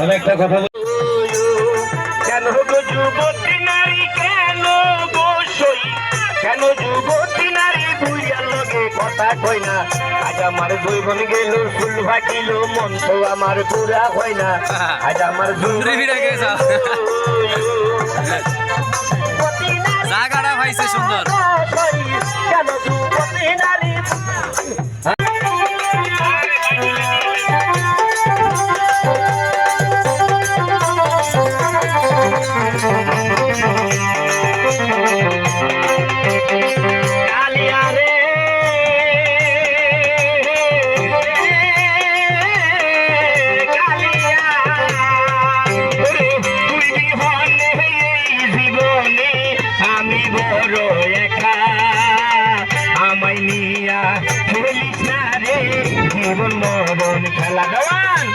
একটা কথা বলি। কেন গো যুবতী নারী কেন গো সই? কেন যুবতী নারী বুইয়ার লগে কথা কই না? আজ আমার জৈবন গেল ফুল ভাটিল মন তো আমার পুরা হয় না। আজ আমার গেছে। জায়গাটা পাইছে সুন্দর। কেন যুবতী নারী জীবনে মরণ খেলা। দেওয়ান